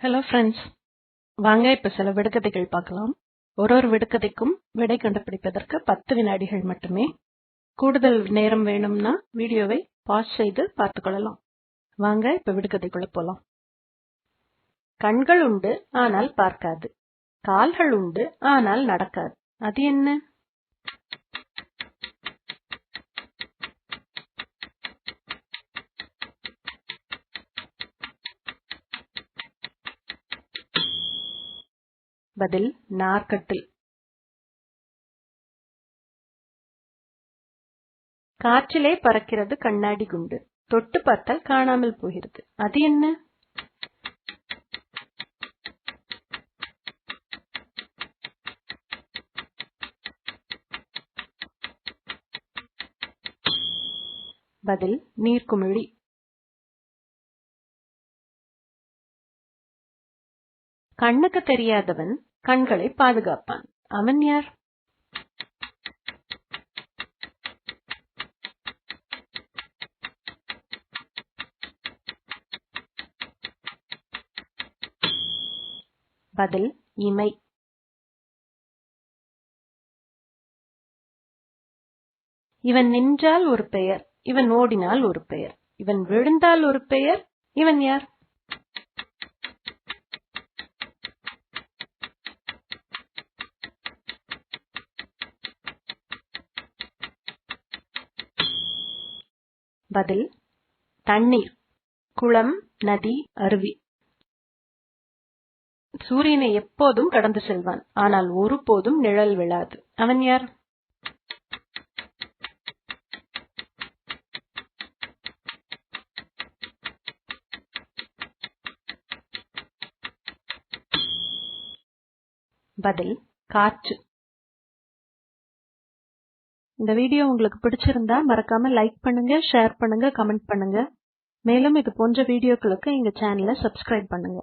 Hello friends வாங்க இப்ப சில விடுகதைகள் பார்க்கலாம். ஒரு ஒரு விடுகதைக்கும் விடை கண்டுபிடிப்பதற்கு பத்து வினாடிகள் மட்டுமே. கூடுதல் நேரம் வேணும்னா வீடியோவை பாஸ் செய்து பார்த்துக்கொள்ளலாம். வாங்க இப்ப விடுகதைக்குள்ள போலாம். கண்கள் உண்டு ஆனால் பார்க்காது. கால்கள் உண்டு ஆனால் நடக்காது. அது என்ன? பதில் நார்க்கட்டில் காற்றிலே பறக்கிறது கண்ணாடி குண்டு. தொட்டு பார்த்தால் காணாமல் போகிறது. அது என்ன? பதில் நீர்க்குமிழி. கண்ணுக்கு தெரியாதவன் கண்களை பாதுகாப்பான். அவன் யார்? பதில் இமை. இவன் நின்றால் ஒரு பெயர் இவன் ஓடினால் ஒரு பெயர் இவன் விழுந்தால் ஒரு பெயர் இவன் யார்? பதில் தண்ணீர் குளம் நதி அருவி. சூரியனை எப்போதும் கடந்து செல்வான் ஆனால் ஒருபோதும் நிழல் விழாது. அவன் யார்? பதில் காற்று. இந்த வீடியோ உங்களுக்கு பிடிச்சிருந்தா மறக்காம லைக் பண்ணுங்க ஷேர் பண்ணுங்க கமெண்ட் பண்ணுங்க. மேலும் இது போன்ற வீடியோக்களுக்கு எங்க சேனலை சப்ஸ்கிரைப் பண்ணுங்க.